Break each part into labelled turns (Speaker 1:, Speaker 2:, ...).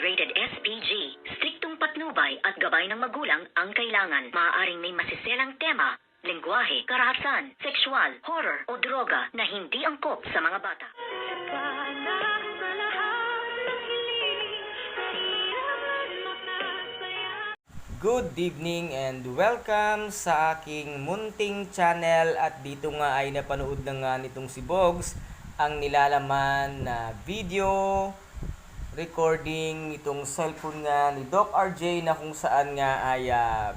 Speaker 1: rated SPG. Striktong patnubay at gabay ng magulang ang kailangan. Maaaring may masiselang tema, lengguwahe, karahasan, sexual, horror o droga na hindi angkop sa mga bata.
Speaker 2: Good evening and welcome sa aking munting channel at dito nga ay napanood na nga nitong si Bogs ang nilalaman na video recording itong cellphone nga ni Doc RJ na kung saan nga ay ah,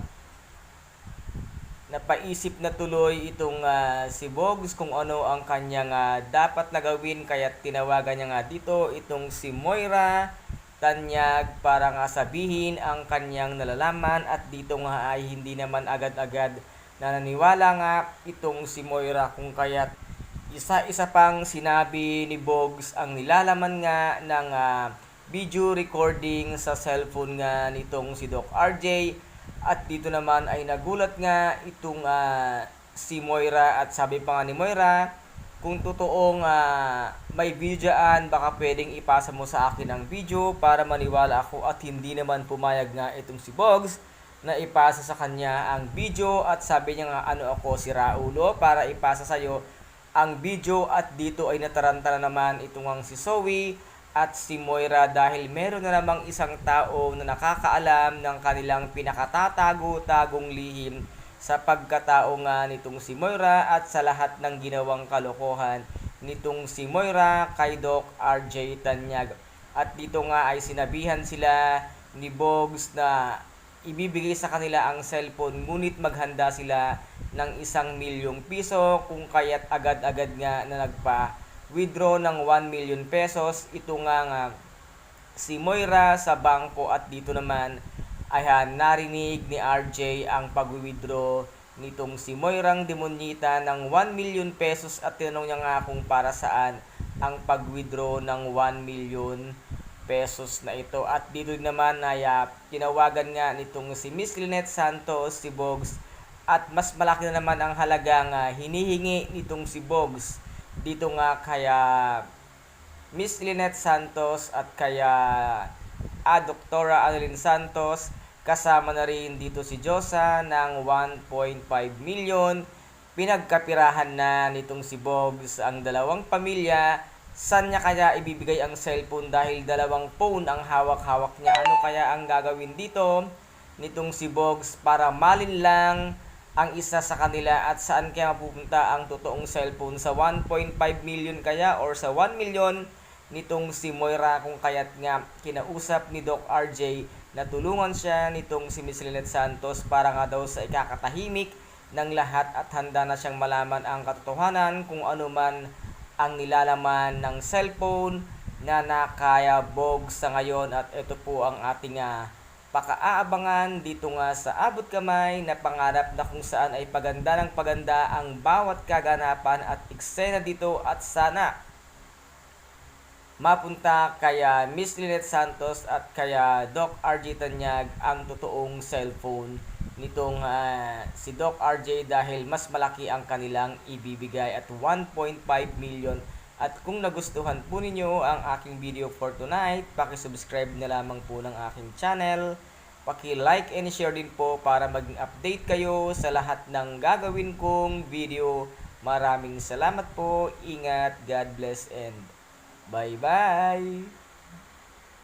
Speaker 2: napaisip na tuloy itong ah, si Bogs kung ano ang kanyang ah, dapat na gawin kaya tinawagan niya nga dito itong si Moira Tanyag para nga sabihin ang kanyang nalalaman at dito nga ay hindi naman agad-agad nananiwala nga itong si Moira kung kaya't isa-isa pang sinabi ni Bogs ang nilalaman nga ng ah, video recording sa cellphone nga nitong si Doc RJ at dito naman ay nagulat nga itong ah, si Moira at sabi pa nga ni Moira kung totoong ah, may video dyan, baka pwedeng ipasa mo sa akin ang video para maniwala ako at hindi naman pumayag nga itong si Bogs na ipasa sa kanya ang video at sabi niya nga ano ako si Raulo para ipasa sa'yo ang video. At dito ay nataranta na naman itong ang si Zoe at si Moira dahil meron na namang isang tao na nakakaalam ng kanilang pinakatatago-tagong lihim sa pagkatao nga nitong si Moira at sa lahat ng ginawang kalokohan nitong si Moira kay Doc RJ Tanyag. At dito nga ay sinabihan sila ni Bogs na ibibigay sa kanila ang cellphone ngunit maghanda sila ng isang milyong piso kung kaya't agad-agad nga na nagpa withdraw ng 1 million pesos ito nga nga si Moira sa bangko at dito naman ay ah, narinig ni RJ ang pag-withdraw nitong si Moirang Demonyita ng 1 million pesos at tinanong niya nga kung para saan ang pag-withdraw ng 1 million pesos na ito. At dito naman ay ah, tinawagan nga nitong si Miss Lynette Santos, si Bogs, at mas malaki na naman ang halagang ah, hinihingi nitong si Bogs. Dito nga kaya Miss Lynette Santos at kaya ah, Doktora Annalyn Santos kasama na rin dito si Josa ng 1.5 million. Pinagkapirahan na nitong si Bogs ang dalawang pamilya. Saan niya kaya ibibigay ang cellphone dahil dalawang phone ang hawak-hawak niya? Ano kaya ang gagawin dito nitong si Bogs para malin lang ang isa sa kanila at saan kaya mapupunta ang totoong cellphone? Sa 1.5 million kaya or sa 1 million? Nitong si Moira kung kaya't nga kinausap ni Doc RJ na tulungan siya nitong si Miss Lynette Santos para nga daw sa ikakatahimik ng lahat at handa na siyang malaman ang katotohanan kung ano man ang nilalaman ng cellphone na nakaya bog sa ngayon. At ito po ang ating ah, pakaaabangan dito nga sa abot kamay na pangarap na kung saan ay paganda ng paganda ang bawat kaganapan at eksena dito at sana mapunta kaya Miss Lynette Santos at kaya Doc RJ Tanyag ang totoong cellphone nitong ah, si Doc RJ dahil mas malaki ang kanilang ibibigay at 1.5 million at kung nagustuhan po ninyo ang aking video for tonight, paki-subscribe na lamang po ng aking channel. Paki-like and share din po para maging update kayo sa lahat ng gagawin kong video. Maraming salamat po. Ingat. God bless and Bye-bye!